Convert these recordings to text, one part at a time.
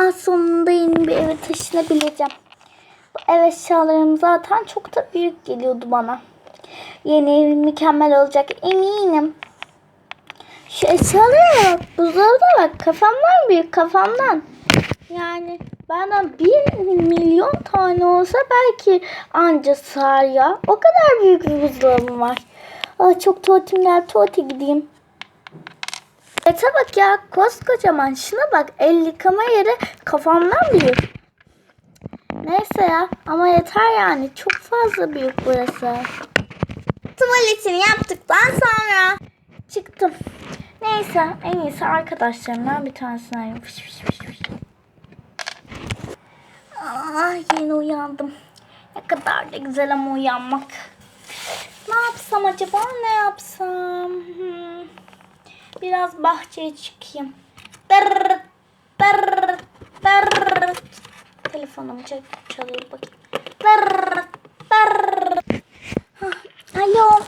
Ah sonunda yeni bir eve taşınabileceğim. Bu ev eşyalarım zaten çok da büyük geliyordu bana. Yeni evim mükemmel olacak eminim. Şu eşyalara bak. Buzdolabına bak. Kafamdan büyük kafamdan. Yani benden bir milyon tane olsa belki anca sığar ya. O kadar büyük bir buzdolabım var. Aa, çok tuvaletim geldi. Tuvalete gideyim. Ete bak ya. Koskocaman. Şuna bak. El yıkama yeri kafamdan büyük. Neyse ya. Ama yeter yani. Çok fazla büyük burası. Tuvaletini yaptıktan sonra çıktım. Neyse en iyisi arkadaşlarımdan bir tanesini arayayım. Fış fış fış. Aa, yeni uyandım. Ne kadar da güzel ama uyanmak. Ne yapsam acaba ne yapsam? Hmm. Biraz bahçeye çıkayım. Dırr, dırr, dırr. Telefonum çal çalıyor bakayım. Dırr, dırr. Hah, Alo.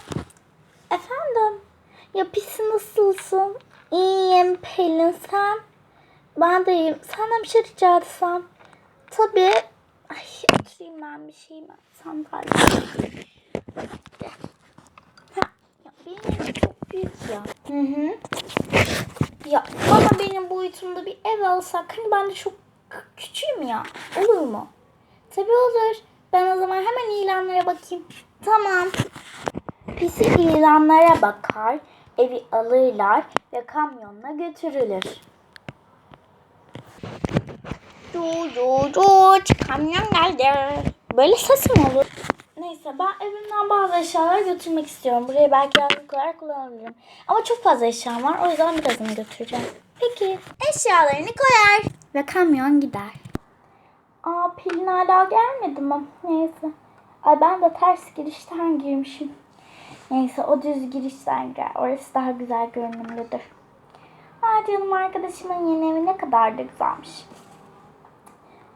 Efendim? Ya pisi nasılsın? İyiyim Pelin sen? Ben de iyiyim. Senden bir şey rica etsem. Tabii. Ay oturayım ben bir şeyim. Sandalye. Ha, ya benim evim çok büyük ya. Hı hı. Ya bana benim boyutumda bir ev alsak hani ben de çok küçüğüm ya. Olur mu? Tabii olur. Ben o zaman hemen ilanlara bakayım. Tamam. Pisi ilanlara bakar, evi alırlar ve kamyonla götürülür. Cu cu kamyon geldi. Böyle ses mi olur? Ben evimden bazı eşyalar götürmek istiyorum. Burayı belki yazlık olarak kullanabilirim. Ama çok fazla eşyam var. O yüzden birazını götüreceğim. Peki. Eşyalarını koyar. Ve kamyon gider. Aa Pelin hala gelmedi mi? Neyse. Ay ben de ters girişten girmişim. Neyse o düz girişten gel. Orası daha güzel görünümlüdür. Aa canım arkadaşımın yeni evi ne kadar da güzelmiş.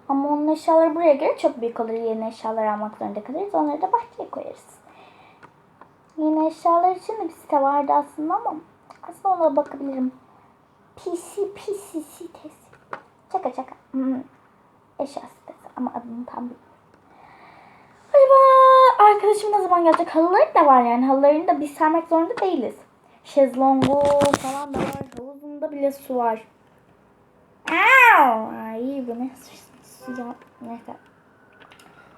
Ama onun eşyaları buraya göre çok büyük olur. Yeni eşyalar almak zorunda kalırız. Onları da bahçeye koyarız. Yeni eşyalar için de bir site vardı aslında ama aslında ona bakabilirim. PC, PC sitesi. Şaka şaka. Hmm. Eşya sitesi ama adını tam bilmiyorum. Acaba arkadaşım ne zaman gelecek? Halıları da var yani. Halılarını da biz sermek zorunda değiliz. Şezlongu falan da var. Havuzunda bile su var. Au! Ay bu ne su ya. Neyse.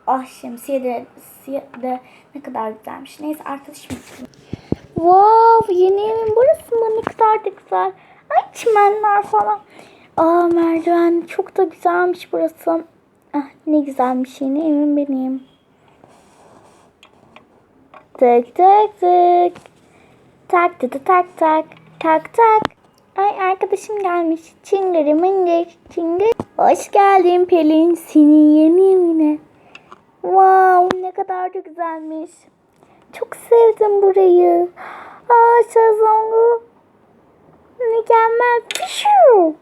Ah şemsiye de, şemsiye de ne kadar güzelmiş. Neyse arkadaşım. Wow yeni evim burası mı? Ne kadar da güzel. Ay çimenler falan. Aa merdiven çok da güzelmiş burası. Ah ne güzelmiş yeni evim benim. Tık tık tık. Tak tık tak tak. Tak tak. Ay arkadaşım gelmiş. Çıngırı mıngır. Çıngır. Hoş geldin Pelin. Senin yeni evine. Wow ne kadar da güzelmiş. Çok sevdim burayı. Aa şezlongu. Mükemmel. Pişu.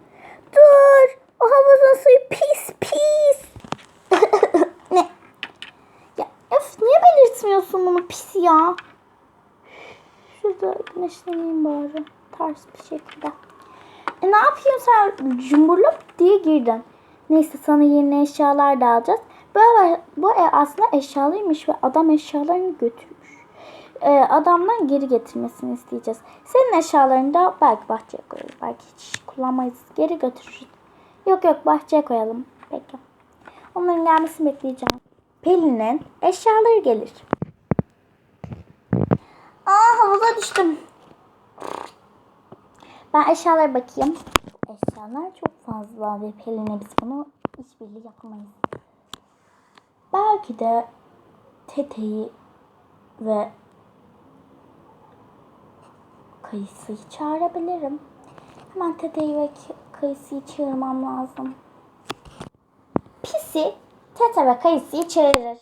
Dur. O havuzun suyu pis pis. ne? Ya öf niye belirtmiyorsun bunu pis ya? Şurada güneşleneyim bari. Ters bir şekilde. E ne yapayım sen cumburlop diye girdin. Neyse sana yeni eşyalar da alacağız. Ev, bu ev aslında eşyalıymış ve adam eşyalarını götürmüş. Ee, adamdan geri getirmesini isteyeceğiz. Senin eşyalarını da belki bahçeye koyarız. Belki hiç kullanmayız. Geri götürürüz. Yok yok bahçeye koyalım. Peki. Onların gelmesini bekleyeceğim. Pelin'in eşyaları gelir. Aa havuza düştüm. Ben eşyalara bakayım. Eşyalar çok fazla ve Pelin'e biz bunu işbirliği yapamayız. Belki de Tete'yi ve Kayısı'yı çağırabilirim. Hemen Tete'yi ve Kayısı'yı çağırmam lazım. Pisi Tete ve Kayısı'yı çağırır.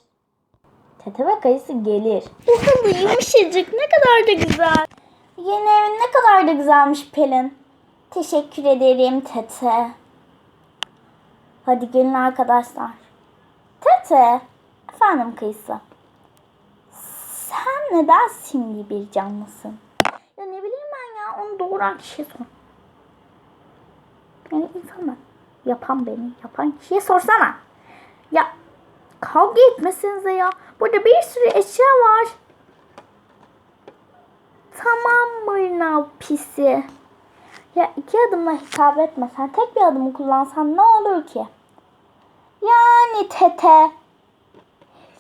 Tete ve Kayısı gelir. Bu halı yumuşacık ne kadar da güzel. Yeni evin ne kadar da güzelmiş Pelin. Teşekkür ederim Tete. Hadi gelin arkadaşlar. Tete. Efendim Kayısı. Sen neden simli bir canlısın? Ya ne bileyim ben ya onu doğuran kişi sor. Yani insanlar. Ya yapan beni. Yapan kişiye sorsana. Ya kavga etmesinize ya. Burada bir sürü eşya var. Tamam Mırnav pisi. Ya iki adımla hitap etmesen tek bir adımı kullansan ne olur ki? Yani tete.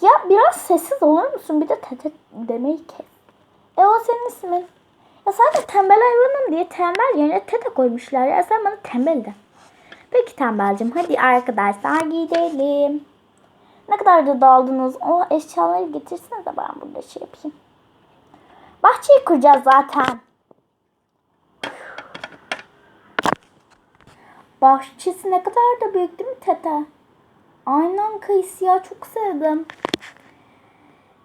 Ya biraz sessiz olur musun? Bir de tete demeyi kes. E o senin ismin. Ya sadece tembel hayvanım diye tembel yerine tete koymuşlar ya. Sen bana tembel de. Peki tembelcim hadi arkadaşlar gidelim. Ne kadar da daldınız. O eşyaları getirsenize ben burada şey yapayım. Bahçeyi kuracağız zaten. Bahçesi ne kadar da büyük değil mi tete? Aynen kayısı ya çok sevdim.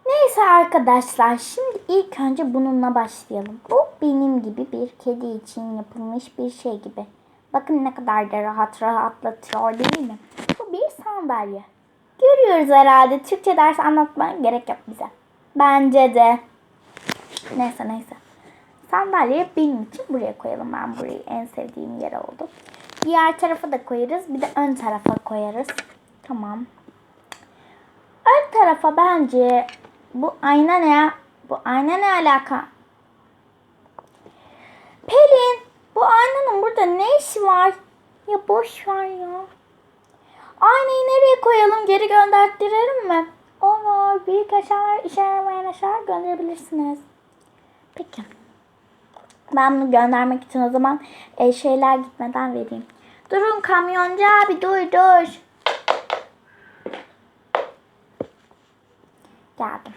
Neyse arkadaşlar şimdi ilk önce bununla başlayalım. Bu benim gibi bir kedi için yapılmış bir şey gibi. Bakın ne kadar da rahat rahatlatıyor değil mi? Bu bir sandalye. Görüyoruz herhalde. Türkçe ders anlatmaya gerek yok bize. Bence de. Neyse neyse. Sandalyeyi benim için buraya koyalım. Ben burayı en sevdiğim yer oldu. Diğer tarafa da koyarız. Bir de ön tarafa koyarız. Tamam. Ön tarafa bence bu ayna ne? Bu ayna ne alaka? Pelin bu aynanın burada ne işi var? Ya boş ver ya. Aynayı nereye koyalım? Geri gönderttirelim mi? Olur. Büyük eşyalar işe yaramayan eşyalar gönderebilirsiniz. Peki. Ben bunu göndermek için o zaman e, şeyler gitmeden vereyim. Durun kamyoncu abi dur dur. Geldim.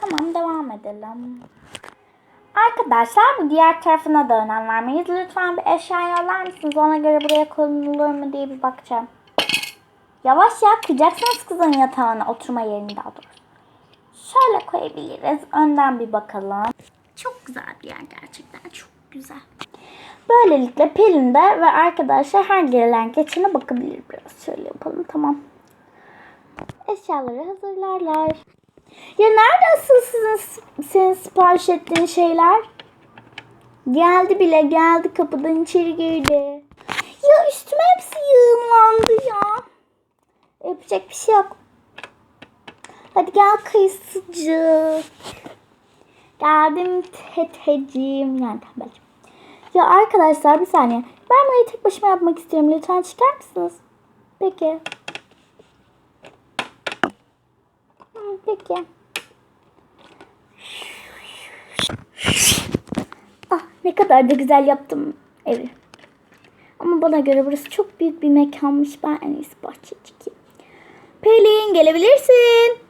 Tamam devam edelim. Arkadaşlar bu diğer tarafına da önem vermeyiz. Lütfen bir eşya yollar mısınız? Ona göre buraya konulur mu diye bir bakacağım. Yavaş ya kıracaksınız kızın yatağına oturma yerini daha doğrusu. Şöyle koyabiliriz. Önden bir bakalım. Çok güzel bir yer gerçekten. Çok güzel. Böylelikle Pelin de ve arkadaşlar her gelen geçene bakabilir biraz. Şöyle yapalım tamam. Eşyaları hazırlarlar. Ya nerede asıl sizin senin sipariş ettiğin şeyler? Geldi bile geldi kapıdan içeri girdi. Ya üstüme hepsi yığınlandı ya. Yapacak bir şey yok. Hadi gel kıyısıcı. Geldim teteciğim. Yani tembelciğim. Ya arkadaşlar bir saniye. Ben burayı tek başıma yapmak istiyorum. Lütfen çıkar mısınız? Peki. Hı, Peki. Ah ne kadar da güzel yaptım evi. Ama bana göre burası çok büyük bir mekanmış. Ben en iyisi bahçeye çıkayım. Pelin gelebilirsin.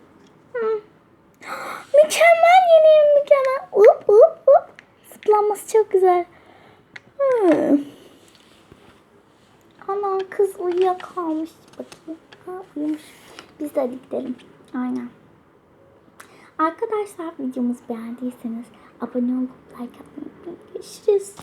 Mükemmel yeni mükemmel. Up up up. Zıplanması çok güzel. Ana kız uyuyakalmış. Bakayım. Ha, uyumuş. Biz de hadi gidelim. Aynen. Arkadaşlar videomuzu beğendiyseniz abone olup like atmayı unutmayın. Görüşürüz.